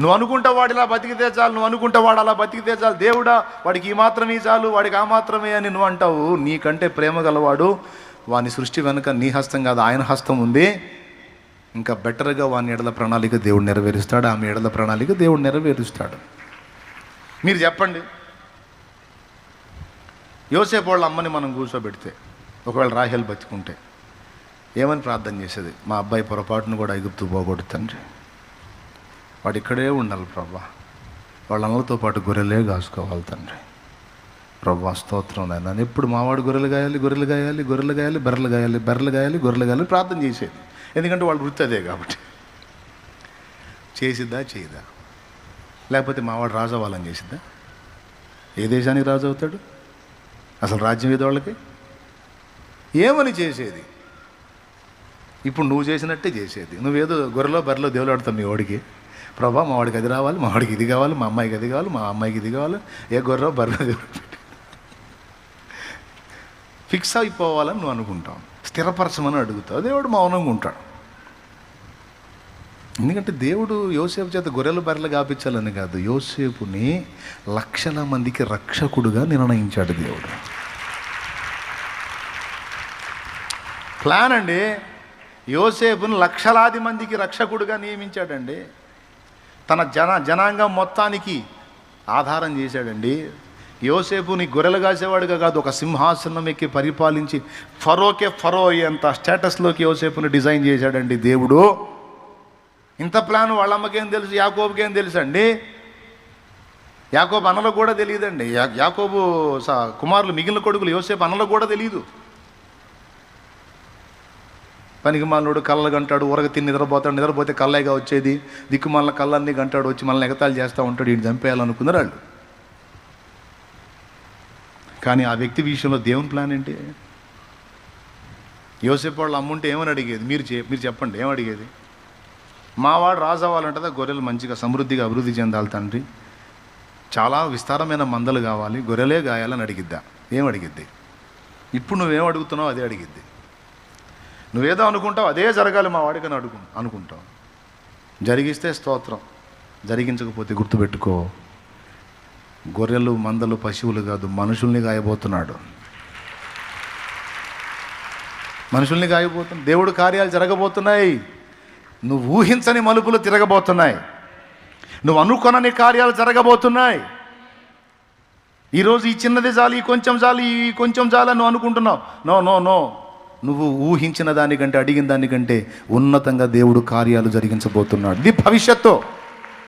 నువ్వు అనుకుంటా వాడు ఇలా బతికితే చాలు నువ్వు అనుకుంటా వాడు అలా బతికితే చాలు. దేవుడా వాడికి ఈ మాత్రమే చాలు వాడికి ఆ మాత్రమే అని నువ్వు అంటావు. నీకంటే ప్రేమ గలవాడు వాని సృష్టి వెనుక నీ హస్తం కాదు ఆయన హస్తం ఉంది. ఇంకా బెటర్గా వాని ఎడల ప్రణాళిక దేవుడు నెరవేరుస్తాడు ఆమె ఎడల ప్రణాళిక దేవుడు నెరవేరుస్తాడు. మీరు చెప్పండి. యోసేపు వాళ్ళ అమ్మని మనం కూర్చోబెడితే ఒకవేళ రాహేల్ బతికుంటే ఏమని ప్రార్థన చేసేది? మా అబ్బాయి పొరపాటును కూడా ఎగుపుతూ పోకూడదు వాడు ఇక్కడే ఉండాలి ప్రభా. వాళ్ళ పాటు గొర్రెలే కాసుకోవాలి తండ్రి. ప్రభా స్తోత్రం నన్ను ఎప్పుడు మావాడు గొర్రెలు గాయాలి గొర్రెలు గాయాలి గొర్రెలు గాయాలి బర్రెలు గాయాలి బర్రెలు గాయాలి గొర్రెలు గాయాలి ప్రార్థన చేసేది. ఎందుకంటే వాళ్ళు వృత్తి అదే కాబట్టి. చేసిద్దా? చేయదా? లేకపోతే మావాడు రాజు అవ్వాలని చేసిద్దా? ఏ దేశానికి రాజు అవుతాడు? అసలు రాజ్యం ఏదో వాళ్ళకి? ఏమని చేసేది? ఇప్పుడు నువ్వు చేసినట్టే చేసేది. నువ్వేదో గొర్రెలో బర్రెలో దేవులు ఆడుతావు మీ వాడికి ప్రభా మా వాడికి అది రావాలి మా వాడికి ఇది కావాలి మా అమ్మాయికి అది కావాలి మా అమ్మాయికి ఇది కావాలి. ఏ గొర్ర బర్రెలో ఫిక్స్ అయిపోవాలని నువ్వు అనుకుంటావు. స్థిరపరచమని అడుగుతావు. దేవుడు మౌనంగా ఉంటాడు. ఎందుకంటే దేవుడు యోసేపు చేత గొర్రెలు బర్రెలు కాపించాలని కాదు. యోసేపుని లక్షల మందికి రక్షకుడుగా నిర్ణయించాడు దేవుడు. ప్లాన్ అండి. యోసేపుని లక్షలాది మందికి రక్షకుడుగా నియమించాడండి. తన జన జనాంగం మొత్తానికి ఆధారం చేశాడండి. యోసేపుని గొర్రెలు కాసేవాడుగా కాదు ఒక సింహాసనం ఎక్కి పరిపాలించి ఫరోకే ఫరో అయ్యేంత స్టేటస్లోకి యోసేపుని డిజైన్ చేశాడండి దేవుడు. ఇంత ప్లాన్ వాళ్ళ అమ్మకేం తెలుసు యాకోబుకి ఏం తెలుసు అండి యాకోబు అనలకు కూడా తెలియదండి. యా- యాకోబు స- కుమారులు మిగిలిన కొడుకులు యోసేపు అనలకు కూడా తెలియదు పనికి మాలోడు కళ్ళ గంటాడు ఊరగ తిని నిద్రపోతాడు నిద్రపోతే కళ్ళేగా వచ్చేది. దిక్కుమాల కళ్ళన్నీ గంటాడు వచ్చి మనల్ని ఎగతాళి చేస్తూ ఉంటాడు ఈయన చంపేయాలనుకున్నారు వాళ్ళు. కానీ ఆ వ్యక్తి విషయంలో దేవుని ప్లాన్ ఏంటి? యోసేపు వాళ్ళు అమ్ముంటే ఏమని అడిగేది? మీరు చే మీరు చెప్పండి ఏం అడిగేది? మావాడు రాజు అవ్వాలంటే గొర్రెలు మంచిగా సమృద్ధిగా అభివృద్ధి చెందాలి తండ్రి. చాలా విస్తారమైన మందలు కావాలి గొర్రెలే గాయాలని అడిగిద్దా? ఏం అడిగిద్ది? ఇప్పుడు నువ్వేం అడుగుతున్నావు అదే అడిగిద్ది. నువ్వేదో అనుకుంటావు అదే జరగాలి మా వాడికని అడుగు అనుకుంటావు. జరిగిస్తే స్తోత్రం జరిగించకపోతే గుర్తుపెట్టుకో. గొర్రెలు మందలు పశువులు కాదు మనుషుల్ని గాయబోతున్నాడు. మనుషుల్ని గాయబోతున్నాడు దేవుడు కార్యాలు జరగబోతున్నాయి. నువ్వు ఊహించని మలుపులు తిరగబోతున్నాయి. నువ్వు అనుకొనని కార్యాలు జరగబోతున్నాయి. ఈరోజు ఈ చిన్నది చాలు ఈ కొంచెం చాలు ఈ కొంచెం చాలు నువ్వు అనుకుంటున్నావు. No no no. నువ్వు ఊహించిన దానికంటే అడిగిన దానికంటే ఉన్నతంగా దేవుడు కార్యాలు జరిగించబోతున్నాడు. ఇది భవిష్యత్తు.